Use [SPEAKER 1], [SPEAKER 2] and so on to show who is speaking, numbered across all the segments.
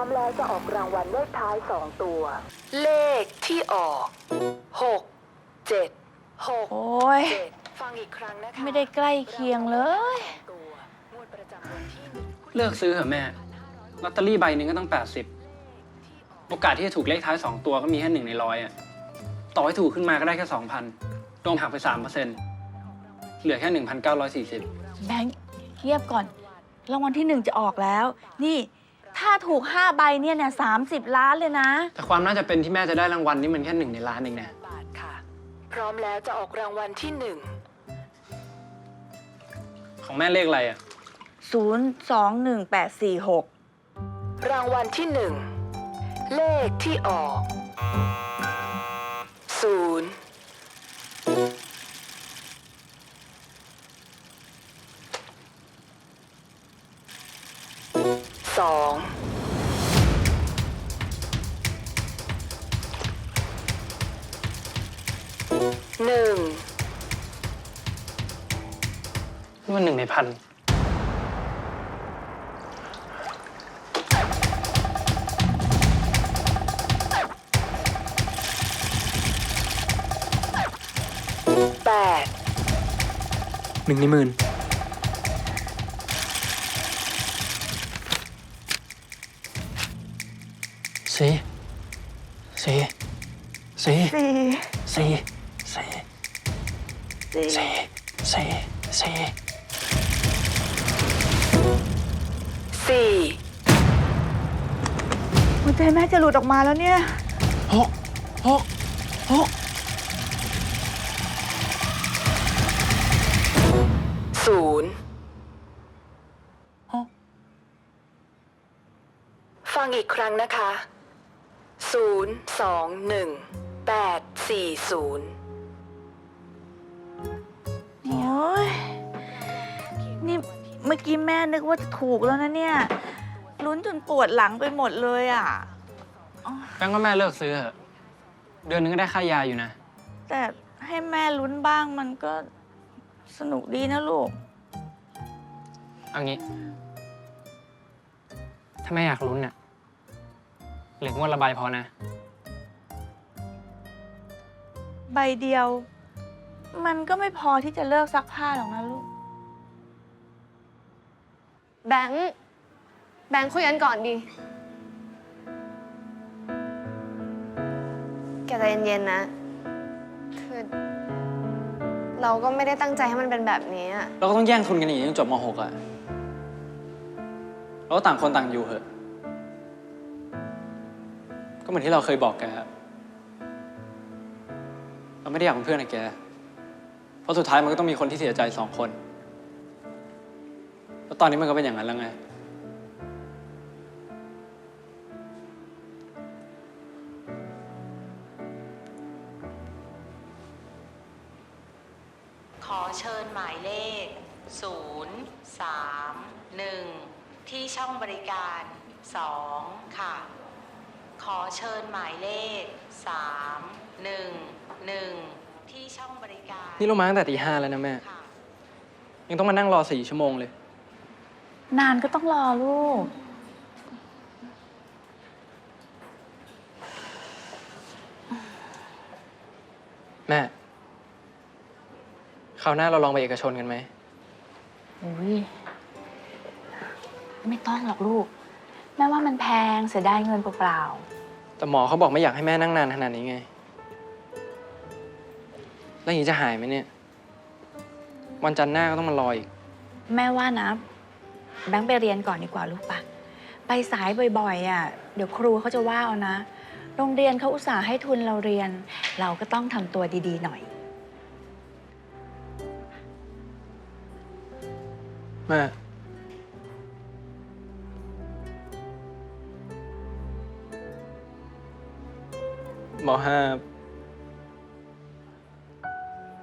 [SPEAKER 1] ร้อมแล้วจะออกรางวัลเลขท้ายสองตัว เลขที่ออกหกเจ็ดหก
[SPEAKER 2] โอ้ย
[SPEAKER 1] เจ็ดฟังอีกครั้งนะคะ
[SPEAKER 2] ไม่ได้ใกล้เคียงเลย
[SPEAKER 1] ตัวงวดประจำวันที่หนึ่ง
[SPEAKER 3] เลือกซื้อเหอะแม่ลอตเตอรี่ใบหนึ่งก็ต้อง 80 โอกาสที่จะถูกเลขท้าย 2 ตัวก็มีแค่หนึ่งในร้อยอะต่อให้ถูกขึ้นมาก็ได้แค่ 2,000รวมหักไป 3%เหลือแค่ 1,940
[SPEAKER 2] แบงค์เงียบก่อน รางวัลที่หนึ่งจะออกแล้ว นี่ ถ้าถูกห้าใบเนี่ยเนี่ยสามสิบล้านเลยนะ
[SPEAKER 3] แต่ความน่าจะเป็นที่แม่จะได้รางวัลนี่มันแค่หนึ่งในล้านเองนะ
[SPEAKER 1] บาทค่ะ พร้อมแล้วจะออกรางวัลที่หนึ่ง
[SPEAKER 3] ของแม่เลขอะไรอะ
[SPEAKER 2] ศูนย์สองหนึ่งแปดสี่หก
[SPEAKER 1] รางวัลที่หนึ่งเลขที่ออกศูนย์ สองหนึ่ง
[SPEAKER 3] นี่มันหนึ่งในพัน
[SPEAKER 1] แปด
[SPEAKER 3] หนึ่งในหมื่น สี่สี่สี่
[SPEAKER 2] สี่
[SPEAKER 3] สี่สี่
[SPEAKER 2] สี่
[SPEAKER 3] สี่สี่สี่
[SPEAKER 1] สี่
[SPEAKER 2] หัวใจแม่จะหลุดออกมาแล้วเนี่ย
[SPEAKER 3] หกหกหก
[SPEAKER 1] ศูนย์
[SPEAKER 3] หก
[SPEAKER 1] ฟังอีกครั้งนะคะ ศูนย์สองหนึ่งแปดสี่ศูนย์
[SPEAKER 2] โอ้ยนี่เมื่อกี้แม่นึกว่าจะถูกแล้วนะเนี่ย ลุ้นจนปวดหลังไปหมดเลยอะ
[SPEAKER 3] แป้งว่าแม่เลิกซื้อเถอะเดือนนึงก็ได้ค่ายาอยู่นะ
[SPEAKER 2] แต่ให้แม่ลุ้นบ้างมันก็สนุกดีนะลูก
[SPEAKER 3] เอางี้ ถ้าแม่อยากลุ้นเนี่ย เหลืองวดละใบพอนะ
[SPEAKER 2] ใบเดียว มันก็ไม่พอที่จะเลิกซักผ้าหรอกนะลูก
[SPEAKER 4] แบงค์แบงค์คุยกันก่อนดิ แกใจเย็นๆนะ คือ เราก็ไม่ได้ตั้งใจให้มันเป็นแบบนี้อะ
[SPEAKER 3] เราก็ต้องแย่งทุนกันอย่างนี้จนจบม .6 อะเราก็ต่างคนต่างอยู่เหอะก็ เหมือนที่เราเคยบอกแกอะเราไม่ได้อยากเป็นเพื่อนกับแก เพราะสุดท้ายมันก็ต้องมีคนที่เสียใจสองคน แล้วตอนนี้มันก็เป็นอย่างนั้นแล้วไง
[SPEAKER 5] ขอเชิญหมายเลข 0 3 1 ที่ช่องบริการ 2 ค่ะ ขอเชิญหมายเลข 3 1 1 ที่ช่องบริการ
[SPEAKER 3] นี่ลงมาตั้งแต่ตีห้าแล้วนะแม่
[SPEAKER 5] ค่ะ
[SPEAKER 3] ยังต้องมานั่งรอสี่ชั่วโมงเลย
[SPEAKER 2] นานก็ต้องรอลูก
[SPEAKER 3] แม่คราวหน้าเราลองไปเอกชนกันไหม
[SPEAKER 2] อุ้ยไม่ต้องหรอกลูก แม่ว่ามันแพงเสียดายเงินเปล่า
[SPEAKER 3] แต่หมอเขาบอกไม่อยากให้แม่นั่งนานขนาดนี้ไง แล้วอย่างนี้จะหายไหมเนี่ย วันจันทร์หน้าก็ต้องมารออีก
[SPEAKER 2] ๆ แม่ว่านะ แบงค์ไปเรียนก่อนดีกว่าลูกปะไปสายบ่อยๆอะเดี๋ยวครูเขาจะว่าเอานะ โรงเรียนเขาอุตส่าห์ให้ทุนเราเรียน เราก็ต้องทำตัวดีๆหน่อย
[SPEAKER 3] แม่ มห้า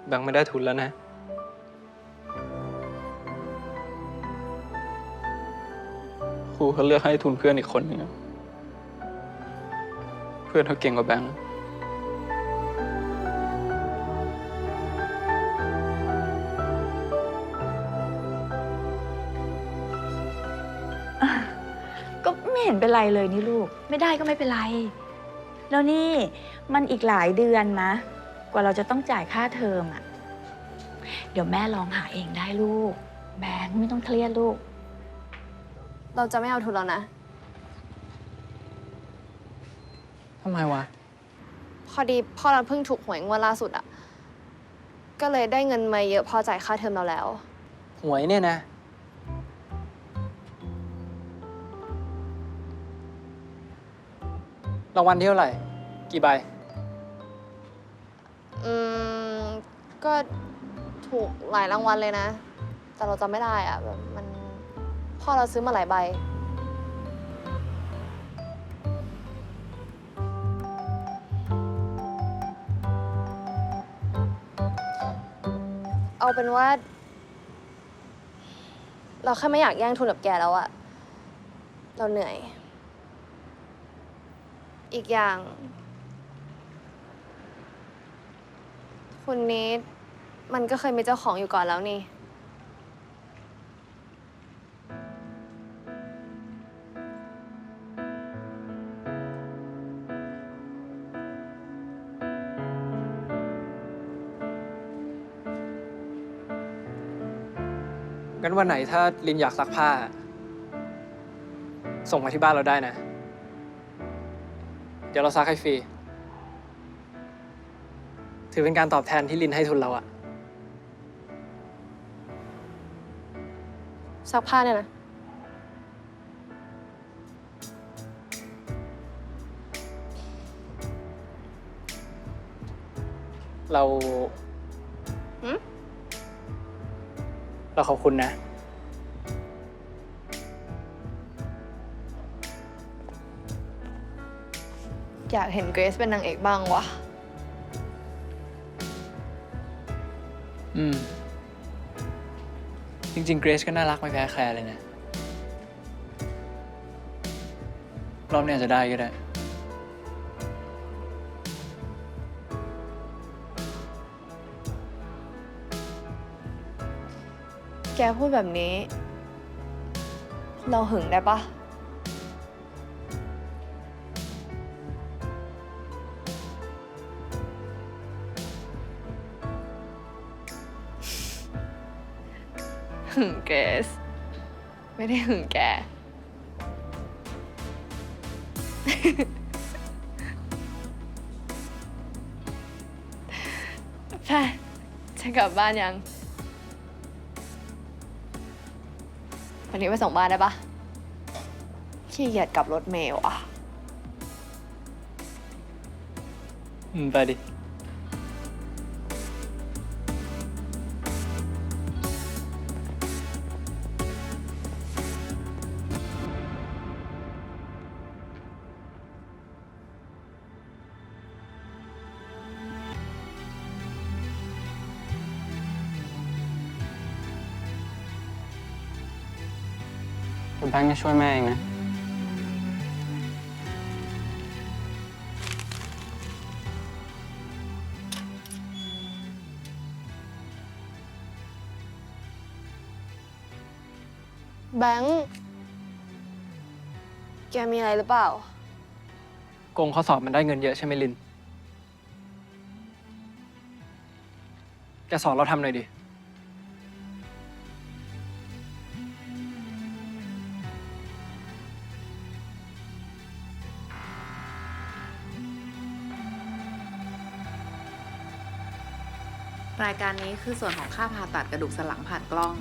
[SPEAKER 3] แบงค์ไม่ได้ทุนแล้วนะ ครูเขาเลือกให้ทุนเพื่อนอีกคนหนึ่งเพื่อนเขาเก่งกว่าแบงค์
[SPEAKER 2] ก็ไม่เห็นเป็นไรเลยนี่ลูก ไม่ได้ก็ไม่เป็นไร แล้วนี่มันอีกหลายเดือนนะ กว่าเราจะต้องจ่ายค่าเทอมอะเดี๋ยวแม่ลองหาเองได้ลูก แบงค์ไม่ต้องเครียดลูก
[SPEAKER 4] เราจะไม่เอาทุนแล้วนะ
[SPEAKER 3] ทำไมวะ
[SPEAKER 4] พอดีพ่อเราเพิ่งถูกหวยงวดล่าสุดอะก็เลยได้เงินมาเยอะพอจ่ายค่าเทอมเราแล้ว
[SPEAKER 3] หวยเนี่ยนะ รางวัลที่เท่าไหร่ กี่ใบ
[SPEAKER 4] อืม ก็ถูกหลายรางวัลเลยนะ แต่เราจำไม่ได้อะแบบมันพ่อเราซื้อมาหลายใบ เอาเป็นว่า เราแค่ไม่อยากแย่งทุนกับแกแล้วอะเราเหนื่อย อีกอย่าง คุณนี้มันก็เคยมีเจ้าของอยู่ก่อนแล้วนี่
[SPEAKER 3] งั้นวันไหนถ้าลินอยากซักผ้า ส่งมาที่บ้านเราได้นะ ดี๋ยวเราซักให้ฟรี ถือเป็นการตอบแทนที่ลินให้ทุนเราอะ
[SPEAKER 4] ซักผ้าเนี่ยนะ
[SPEAKER 3] เรา
[SPEAKER 4] หืม
[SPEAKER 3] เราขอบคุณนะ
[SPEAKER 4] อยากเห็นเกรซเป็นนางเอกบ้างวะ
[SPEAKER 3] อืม จริงๆ เกรซก็น่ารักไม่แพ้แคลร์เลยนะ รอบเนี้ยจะได้ก็ได้
[SPEAKER 4] แกพูดแบบนี้ เราหึงได้ปะ หึงเกรซไม่ได้หึงแก แพ่จะกลับบ้านยัง วันนี้ไปส่งบ้านได้ปะขี้เกียจกลับรถเมล์อะ
[SPEAKER 3] อืมไปดิ คุณแบงค์จะช่วยแม่เองนะ
[SPEAKER 4] แบงค์ แกมีอะไรหรือเปล่า
[SPEAKER 3] โกงข้อสอบมันได้เงินเยอะใช่ไหมลิน แกสอนเราทำหน่อยดิ
[SPEAKER 6] รายการนี้คือส่วนของค่าผ่าตัดกระดูกสันหลังผ่านกล้อง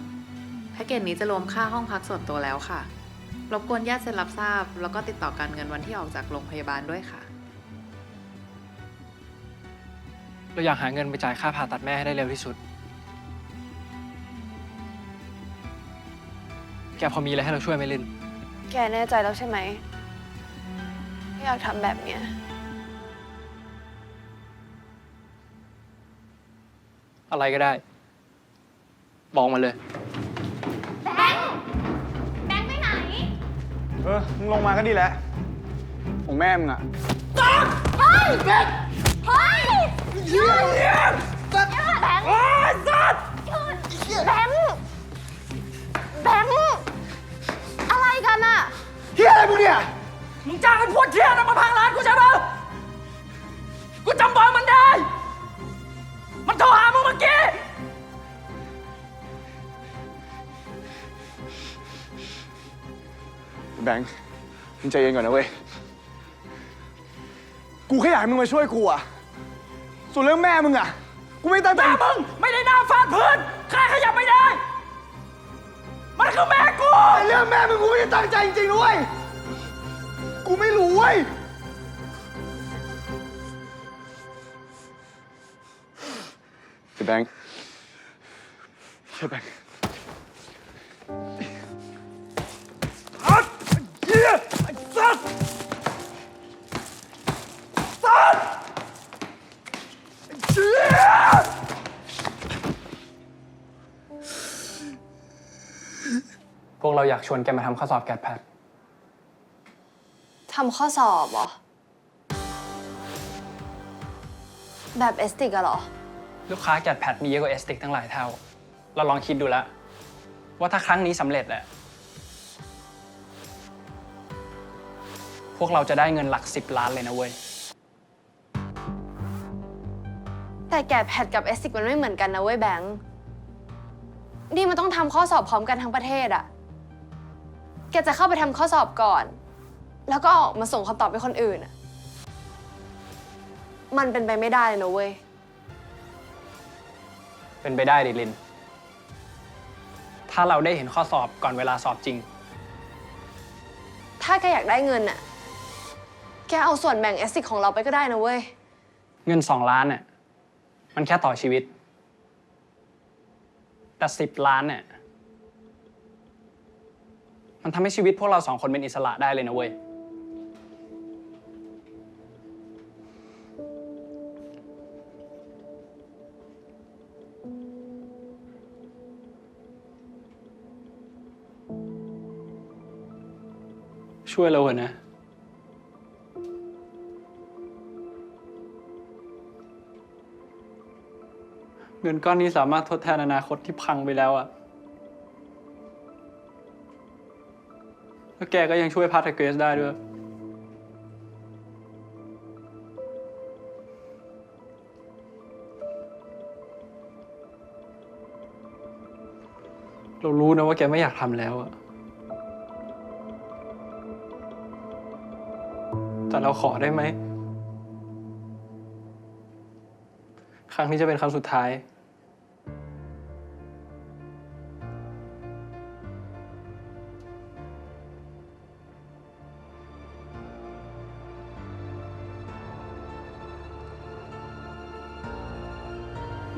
[SPEAKER 6] แพ็กเกจนี้จะรวมค่าห้องพักส่วนตัวแล้วค่ะ รบกวนญาติเซ็นรับทราบ แล้วก็ติดต่อการเงินวันที่ออกจากโรงพยาบาลด้วยค่ะ
[SPEAKER 3] เราอยากหาเงินไปจ่ายค่าผ่าตัดแม่ให้ได้เร็วที่สุด แกพอมีอะไรให้เราช่วยไหมลิน
[SPEAKER 4] แกแน่ใจแล้วใช่ไหมไม่อยากทำแบบเนี้ย
[SPEAKER 3] อะไรก็ได้ บอกมาเลย
[SPEAKER 7] เออมึงลงมาก็ดีแล้วของแม่มึงอะ
[SPEAKER 4] แบงค์อะไรกันอะ
[SPEAKER 7] เฮียอะไรมึงเนี่ย
[SPEAKER 3] มึงจ้างไอ้พวกเที่ยนะมาพังร้านกูใช่ปะกูจำเบอร์มัน กี้
[SPEAKER 7] แบงค์มึงใจเย็นก่อนนะเว้ย กูแค่อยากให้มึงมาช่วยกูอะส่วนเรื่องแม่มึงอะกูไม่ตั้งใจ
[SPEAKER 3] แม่มึงไม่ได้หน้าฟาดพื้นใครขยับไม่ได้ มันคือแม่กู
[SPEAKER 7] ไอ้เรื่องแม่มึงกูไม่ได้ตั้งใจจริงๆนะเว้ยกูไม่รู้เว้ย แบงค์เชื่อแบงค์อัดเหี้ยไอ้สัสสัสไอ้เชี่ย
[SPEAKER 3] พวกเราอยากชวนแกมาทำข้อสอบแกดแพด
[SPEAKER 4] ทำข้อสอบเหรอ แบบเอสติกอะเหรอ
[SPEAKER 3] ลูกค้าแกดแพดมีเยอะกว่าเอสติกตั้งหลายเท่า เราลองคิดดูแล้วว่าถ้าครั้งนี้สำเร็จอะพวกเราจะได้เงินหลักสิบล้านเลยนะเว้ย
[SPEAKER 4] แต่แกะแพดกับเอสติกมันไม่เหมือนกันนะเว้ยแบงค์นี่มันต้องทำข้อสอบพร้อมกันทั้งประเทศอะแกจะเข้าไปทำข้อสอบก่อน แล้วก็ออกมาส่งคำตอบไปคนอื่นอะมันเป็นไปไม่ได้เลยนะเว้ย
[SPEAKER 3] เป็นไปได้ดิลิน ถ้าเราได้เห็นข้อสอบก่อนเวลาสอบจริง
[SPEAKER 4] ถ้าแกอยากได้เงินอะแกเอาส่วนแบ่งเอสติกของเราไปก็ได้นะเว้ย
[SPEAKER 3] เงินสองล้านเนี่ยมันแค่ต่อชีวิต แต่สิบล้านเนี่ยมันทำให้ชีวิตพวกเราสองคนเป็นอิสระได้เลยนะเว้ย ช่วยเราเถอะนะ เงินก้อนนี้สามารถทดแทนอนาคตที่พังไปแล้วอะแล้วแกก็ยังช่วยพาร์ทเกรสได้ด้วย เรารู้นะว่าแกไม่อยากทำแล้วอะ แต่เราขอได้ไหม ครั้งนี้จะเป็นครั้งสุดท้าย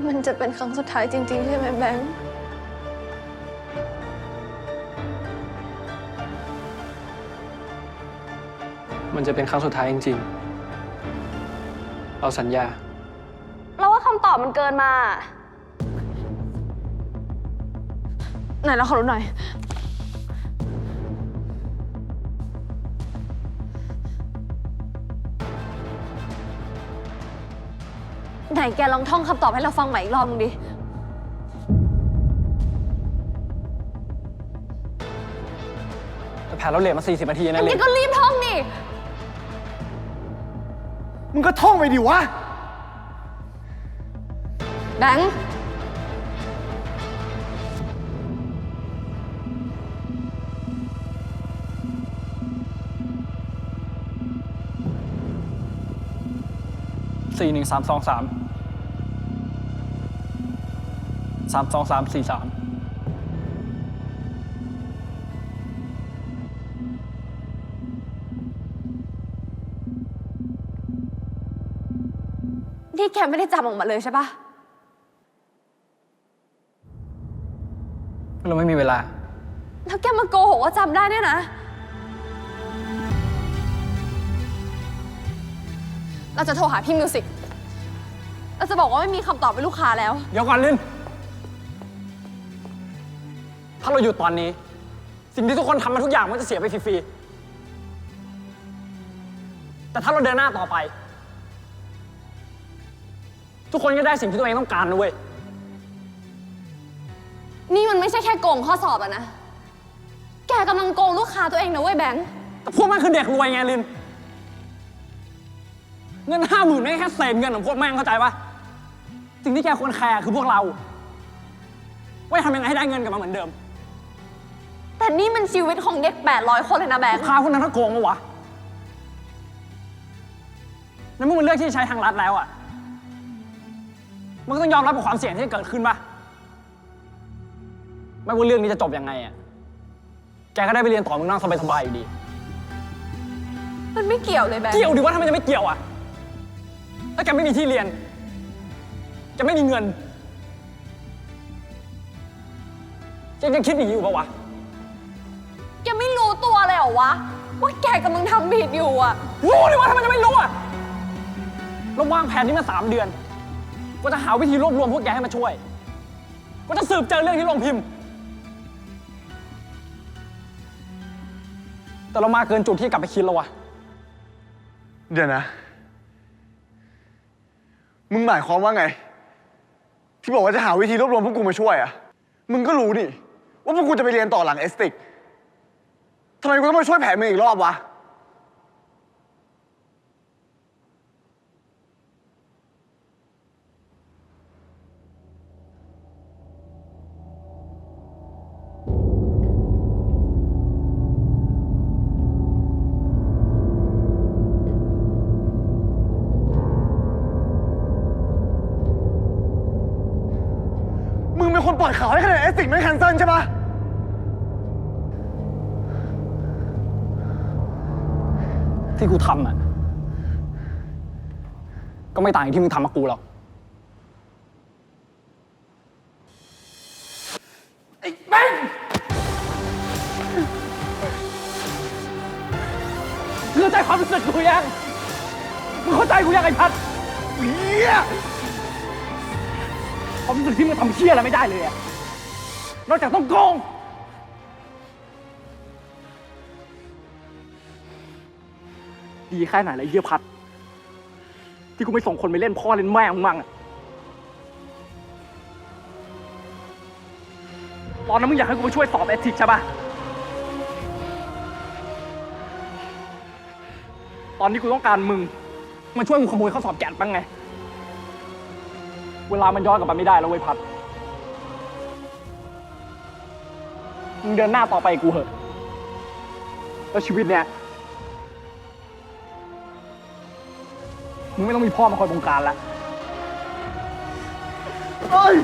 [SPEAKER 4] มันจะเป็นครั้งสุดท้ายจริง ๆ ใช่ไหมแบงค์
[SPEAKER 3] มันจะเป็นครั้งสุดท้ายจริงๆ เราสัญญา
[SPEAKER 4] เราว่าคำตอบมันเกินมา ไหนเราขอรู้หน่อย ไหนแกลองท่องคำตอบให้เราฟังใหม่อีกรอบนึงดิ
[SPEAKER 3] แต่แผนเราเหลือมา 40นาทีนะ
[SPEAKER 4] งั้น
[SPEAKER 3] ลิ
[SPEAKER 4] แก
[SPEAKER 3] น
[SPEAKER 4] ก็รีบท่องดิ
[SPEAKER 7] มึงก็ท่องไปดิวะ
[SPEAKER 4] แบงค์
[SPEAKER 3] สี่หนึ่งสามสองสามสามสองสามสี่สาม
[SPEAKER 4] นี่แกไม่ได้จำออกมาเลยใช่ปะ
[SPEAKER 3] เราไม่มีเวลา
[SPEAKER 4] แล้วแกมาโกหกว่าจำได้เนี่ยนะ เราจะโทรหาพี่มิวสิก เราจะบอกว่าไม่มีคำตอบเป็นลูกค้าแล้ว
[SPEAKER 3] เดี๋ยวก่อนลินถ้าเราหยุดตอนนี้ สิ่งที่ทุกคนทำมาทุกอย่างมันจะเสียไปฟรีๆแต่ถ้าเราเดินหน้าต่อไป ทุกคนก็ได้สิ่งที่ตัวเองต้องการนะเว้ย
[SPEAKER 4] นี่มันไม่ใช่แค่โกงข้อสอบอะนะ แกกำลังโกงลูกค้าตัวเองนะเว้ยแบงค์
[SPEAKER 8] แต่พวกแม่งคือเด็กรวยไงลิน เงินห้าหมื่นไม่งแค่เศษเงินของพวกแม่งเข้าใจปะสิ่งที่แกควรแคร์คือพวกเราว่าจะทำยังไงให้ได้เงินกลับมาเหมือนเดิม
[SPEAKER 4] แต่นี่มันชีวิตของเด็ก 800 คนเลยนะแบง
[SPEAKER 8] ลู
[SPEAKER 4] ค์
[SPEAKER 8] กค้าพวกนั้นถ้าโกงมาวะในเมื่อมันเลือกที่จะใช้ทางลัดแล้วอะ มันก็ต้องยอมรับกับความเสี่ยงที่จะเกิดขึ้นปะไม่ว่าเรื่องนี้จะจบยังไงอะแกก็ได้ไปเรียนต่อเมึงนั่งสบายๆอยู่ดี
[SPEAKER 4] มันไม่เกี่ยวเลยแบงค์
[SPEAKER 8] เกี่ยวดิว่าทำไมจะไม่เกี่ยวอะถ้าแกไม่มีที่เรียน จะไม่มีเงินแกยังคิดอย่างนี้อยู่ปะวะ
[SPEAKER 4] แกไม่รู้ตัวเลยเหรอวะ ว่าแกกำลังทำผิดอยู่อะ
[SPEAKER 8] รู้ดิว่าทำไมจะไม่รู้อะเราวางแผนนี้มาสามเดือน ก็จะหาวิธีรวบรวมพวกแกให้มาช่วย ก็จะสืบเจอเรื่องที่ลงพิมพ์ แต่เรามาเกินจุดที่กลับไปคิดแล้ววะ
[SPEAKER 7] เดี๋ยวนะ มึงหมายความว่าไง ที่บอกว่าจะหาวิธีรวบรวมพวกกูมาช่วยอะมึงก็รู้นี่ ว่าพวกกูจะไปเรียนต่อหลังเอสติกทำไมกูต้องมาช่วยแผนมึงอีกรอบวะ ป็นคนปล่อยข่าวให้คะแนนเอสติกไม่แคนเซิลใช่ปะ
[SPEAKER 8] ที่กูทำอะ ก็ไม่ต่างจากที่มึงทำกับกูหรอก ไอ้แม่งมึงเข้าใจความรู้สึกกูยังมึงเข้าใจกูยังไอ้พัด
[SPEAKER 7] เฮีย
[SPEAKER 8] ความรู้สึกที่มึงทำเชี่ยอะไรไม่ได้เลยอะนอกจากต้องโกง ดีแค่ไหนเลยเยี่ยพัด ที่กูไม่ส่งคนไปเล่นพ่อเล่นแม่มึงมั่งอะตอนนั้นมึงอยากให้กูไปช่วยสอบเอทิกใช่ปะตอนนี้กูต้องการมึงมาช่วยกูขโมยข้อสอบแกนบ้างไง เวลามันย้อนกลับมาไม่ได้แล้วเว้ยพัด มึงเดินหน้าต่อไปกูเหอะ แล้วชีวิตเนี่ย มึงไม่ต้องมีพ่อมาคอยบงการละ
[SPEAKER 7] เอ้ย